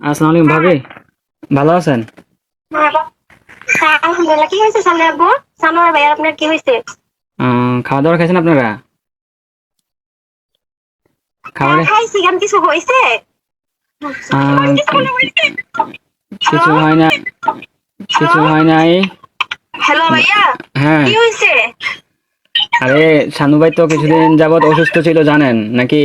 আসসালামু আলাইকুম ভাবি ভালো আছেন? হ্যাঁ আলহামদুলিল্লাহ। কি হয়েছে সামনে আব্বু? ভাই আপনার কি হয়েছে? খাওয়া দাওয়া খাইছেন আপনারা? খাবারে হ্যাঁ, খাইছি। কেন কিছু হয়েছে? কিছু হয় না কিছু হয় নাই। হ্যালো ভাইয়া হ্যাঁ। কি হয়েছে? আরে শানু ভাই তো কিছুদিন যাবত অসুস্থ ছিল জানেন নাকি?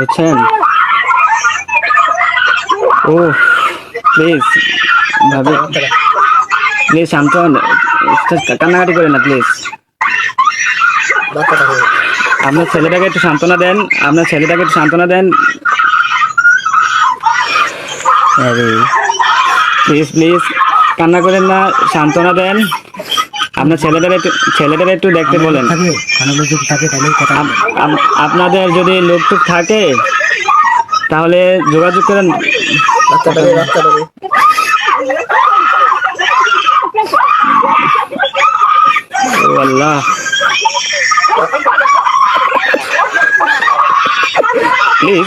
বুঝছেন ও প্লিজ ভাবি প্লিজ শান্ত। কান্নাকাটি করেন না প্লিজ আপনার ছেলেটাকে একটু সান্ত্বনা দেন। আপনার ছেলেটাকে একটু সান্ত্বনা দেন। প্লিজ প্লিজ কান্না করেন না, সান্ত্বনা দেন। আপনার ছেলেদের একটু ছেলেদের একটু দেখতে বলেন। আপনাদের যদি লোকটুক থাকে তাহলে যোগাযোগ করেন। আল্লাহ। প্লিজ।